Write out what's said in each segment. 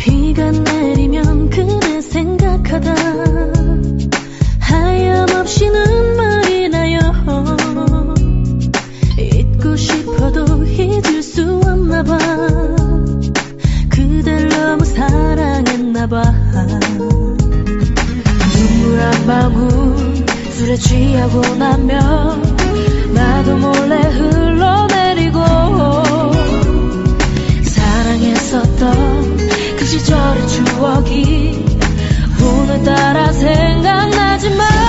비가 내리면 그대 생각하다. 하염없이 눈물이 나요. 잊고 싶어도 잊을 수 없나 봐. 그댈 너무 사랑했나 봐. 눈물 한 방울 술에 취하고 나면 나도 몰래 흐 추억이 오늘따라 생각나지만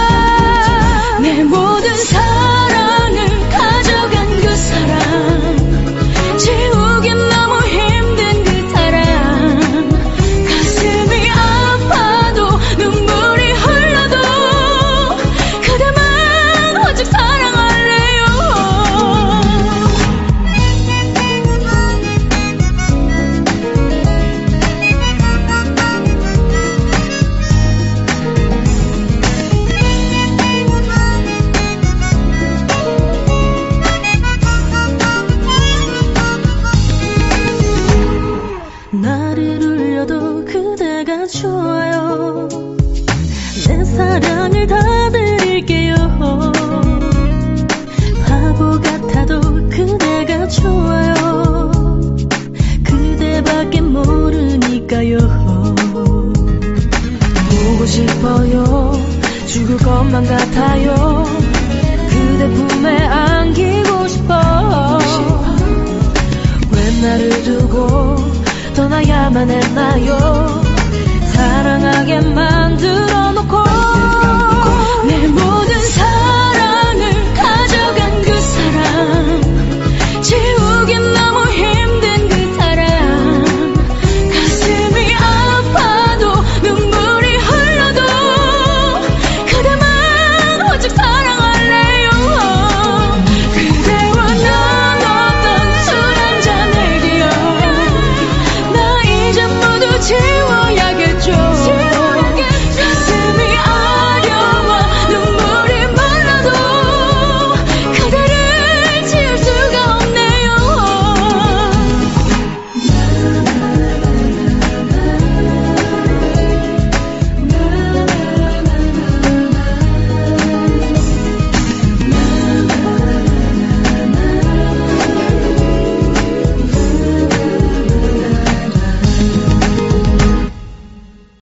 나를 울려도 그대가 좋아요. 내 사랑을 다 드릴게요. 바보 같아도 그대가 좋아요. 그대밖에 모르니까요. 보고 싶어요. 죽을 것만 같아요. 그대 품에 안기 했나요. 사랑하게 만든